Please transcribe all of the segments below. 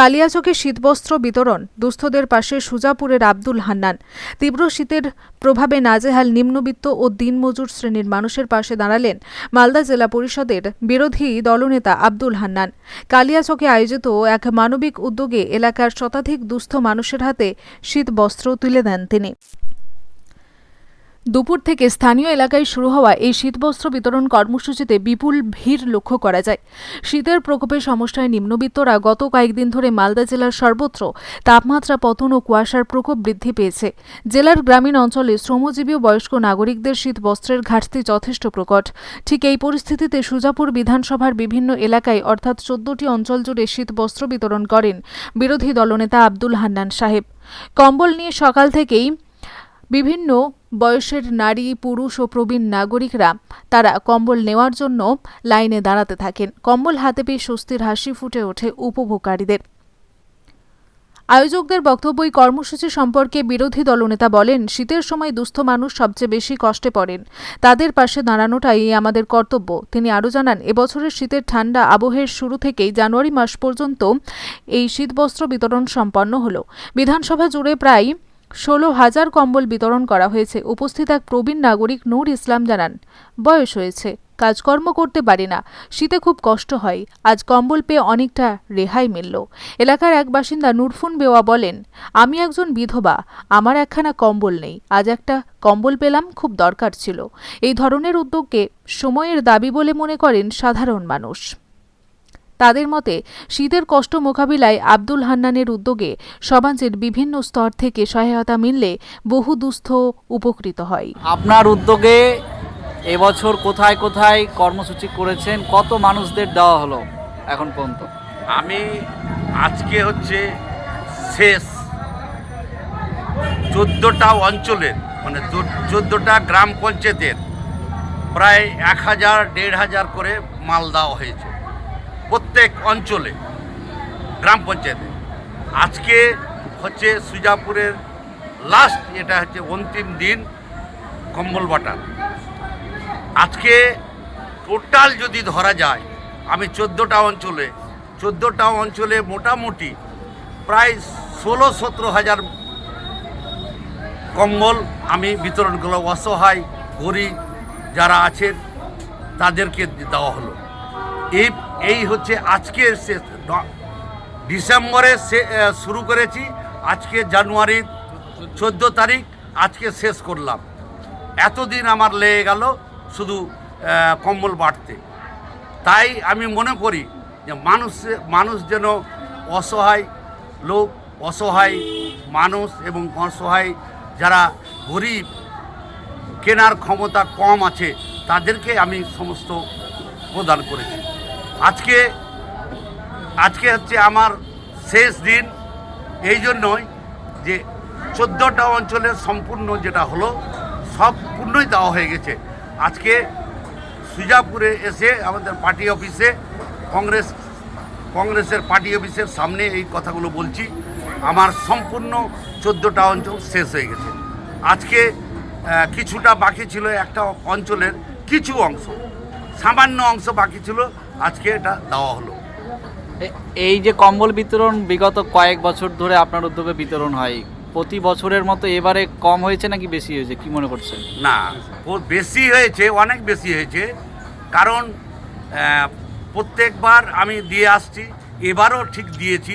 কালিয়াচকে শীতবস্ত্র বিতরণ, দুস্থদের পাশে সুজাপুরের আব্দুল হান্নান। তীব্র শীতের প্রভাবে নাজেহাল নিম্নবিত্ত ও দিনমজুর শ্রেণির মানুষের পাশে দাঁড়ালেন মালদা জেলা পরিষদের বিরোধী দলনেতা আব্দুল হান্নান। কালিয়াচকে আয়োজিত এক মানবিক উদ্যোগে এলাকার শতাধিক দুস্থ মানুষের হাতে শীতবস্ত্র তুলে দেন তিনি। দুপুর থেকে স্থানীয় এলাকায় শুরু হওয়া এই শীতবস্ত্র বিতরণ কর্মসূচিতে বিপুল ভিড় লক্ষ্য করা যায়। শীতের প্রকোপের সমস্যায় নিম্নবিত্তরা গত কয়েকদিন ধরে মালদা জেলার সর্বত্র তাপমাত্রা, পতন ও কুয়াশার প্রকোপ বৃদ্ধি পেয়েছে। জেলার গ্রামীণ অঞ্চলে শ্রমজীবী ও বয়স্ক নাগরিকদের শীতবস্ত্রের ঘাটতি যথেষ্ট প্রকট। ঠিক এই পরিস্থিতিতে সুজাপুর বিধানসভার বিভিন্ন এলাকায় অর্থাৎ চোদ্দটি অঞ্চল জুড়ে শীতবস্ত্র বিতরণ করেন বিরোধী দলনেতা আব্দুল হান্নান সাহেব। কম্বল নিয়ে সকাল থেকেই বিভিন্ন বয়সের নারী, পুরুষ ও প্রবীণ নাগরিকরা তারা কম্বল নেওয়ার জন্য লাইনে দাঁড়াতে থাকেন। কম্বল হাতে পেয়ে স্বস্তির হাসি ফুটে ওঠে উপভোগকারীদের। আয়োজকদের বক্তব্য কর্মসূচি সম্পর্কে বিরোধী দলনেতা বলেন, শীতের সময় দুস্থ মানুষ সবচেয়ে বেশি কষ্টে পড়েন। তাদের পাশে দাঁড়ানোটাই আমাদের কর্তব্য। তিনি আরও জানান, এবছরের শীতের ঠান্ডা আবহের শুরু থেকেই জানুয়ারি মাস পর্যন্ত এই শীতবস্ত্র বিতরণ সম্পন্ন হল। বিধানসভা জুড়ে প্রায় ষোলো হাজার কম্বল বিতরণ করা হয়েছে। উপস্থিত এক প্রবীণ নাগরিক নূর ইসলাম জানান, বয়স হয়েছে, কাজকর্ম করতে পারি না, শীতে খুব কষ্ট হয়, আজ কম্বল পেয়ে অনেকটা রেহাই মিলল। এলাকার এক বাসিন্দা নুরফুন বেওয়া বলেন, আমি একজন বিধবা, আমার একখানা কম্বল নেই, আজ একটা কম্বল পেলাম, খুব দরকার ছিল। এই ধরনের উদ্যোগকে সময়ের দাবি বলে মনে করেন সাধারণ মানুষ। তাদের মতে শীতের কষ্ট মোকাবিলায় আব্দুল হান্নানের উদ্যোগে সমাজের বিভিন্ন স্তর থেকে সহায়তা মিললে বহু দুস্থ উপকৃত হয়। আপনার উদ্যোগে এবছর কোথায় কোথায় কর্মসূচি করেছেন কত মানুষদের দেওয়া হলো এখন পর্যন্ত? আমি আজকে হচ্ছে শেষ। চোদ্দোটা অঞ্চলের মানে চোদ্দোটা গ্রাম পঞ্চায়েতের প্রায় এক হাজার দেড় হাজার করে মাল দেওয়া হয়েছে। প্রত্যেক অঞ্চলে, গ্রাম পঞ্চায়েতে। আজকে হচ্ছে সুজাপুরের লাস্ট এটা হচ্ছে অন্তিম দিন কম্বল বাটার। আজকে টোটাল যদি ধরা যায়, আমি চোদ্দোটা অঞ্চলে চোদ্দোটা অঞ্চলে মোটামুটি প্রায় ষোলো সতেরো হাজার কম্বল আমি বিতরণ করলাম অসহায়, গরিব যারা আছেন, তাদেরকে দেওয়া হলো। এই এই হচ্ছে ন- ডিসেম্বরে শুরু করেছি। আজকে জানুয়ারির চোদ্দ তারিখ, আজকে শেষ করলাম। এতদিন আমার লেগে গেল শুধু কম্বল বাড়তে। তাই আমি মনে করি যে মানুষ মানুষ যেন অসহায় লোক, অসহায় মানুষ এবং অসহায় যারা গরিব, কেনার ক্ষমতা কম আছে, তাদেরকে আমি সমস্ত প্রদান করেছি। আজকে আজকে হচ্ছে আমার শেষ দিন। এই জন্যই যে চোদ্দোটা অঞ্চলের সম্পূর্ণ যেটা হলো সম্পূর্ণই দেওয়া হয়ে গেছে। আজকে সুজাপুরে এসে আমাদের পার্টি অফিসে, কংগ্রেস, কংগ্রেসের পার্টি অফিসের সামনে এই কথাগুলো বলছি, আমার সম্পূর্ণ চোদ্দোটা অঞ্চল শেষ হয়ে গেছে। আজকে কিছুটা বাকি ছিল একটা অঞ্চলের কিছু অংশ, সামান্য অংশ বাকি ছিল আজকে এটা দেওয়া হলো। এই যে কম্বল বিতরণ বিগত কয়েক বছর ধরে আপনার উদ্যোগে বিতরণ হয় প্রতি বছরের মতো এবারে কম হয়েছে নাকি বেশি হয়েছে? কি মনে করছেন? না বেশি হয়েছে অনেক বেশি হয়েছে। কারণ প্রত্যেকবার আমি দিয়ে আসছি এবারও ঠিক দিয়েছি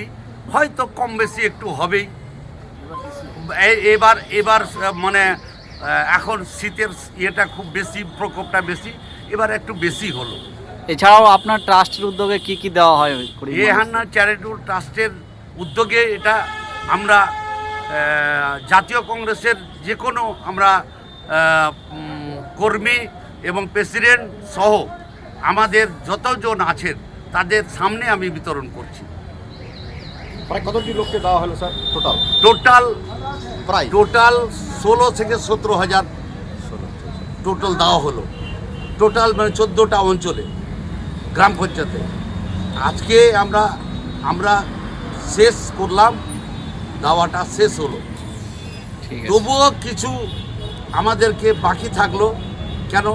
হয়তো কম বেশি একটু হবেই। এবার এবার মানে এখন শীতের ইয়েটা খুব বেশি প্রকোপটা বেশি এবার একটু বেশি হলো। এছাড়াও আপনার ট্রাস্টের উদ্যোগে কি কি দেওয়া হয় এ? হান্না চ্যারিটেবল ট্রাস্টের উদ্যোগে এটা আমরা জাতীয় কংগ্রেসের যে কোনো আমরা কর্মী এবং প্রেসিডেন্ট সহ আমাদের যতজন আছেন তাদের সামনে আমি বিতরণ করছি। প্রায় কতটি লোককে দেওয়া হলো স্যার টোটাল? টোটাল প্রায়। টোটাল ষোলো থেকে সতেরো হাজার টোটাল দেওয়া হলো। টোটাল মানে চোদ্দোটা অঞ্চলে। গ্রাম পঞ্চায়েতে। আজকে আমরা আমরা শেষ করলাম দাওয়াটা শেষ হলো। তবুও কিছু আমাদেরকে বাকি থাকল কেন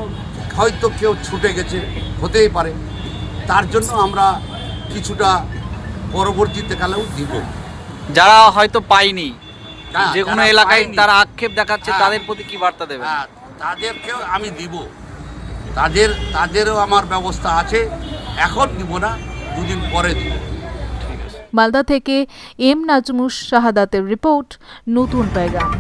হয়তো কেউ ছুটে গেছে হতেই পারে। তার জন্য আমরা কিছুটা পরবর্তীতে কালেও দিব। যারা হয়তো পায়নি যে কোনো এলাকায় তারা আক্ষেপ দেখাচ্ছে হ্যাঁ, তাদের প্রতি কি বার্তা দেবে হ্যাঁ, তাদেরকেও আমি দিব। তাদের তাদেরও আমার ব্যবস্থা আছে। এখন দিব না দুদিন পরে দিব। মালদা থেকে এম নাজমুস শাহাদাতের রিপোর্ট নতুন পেগাম।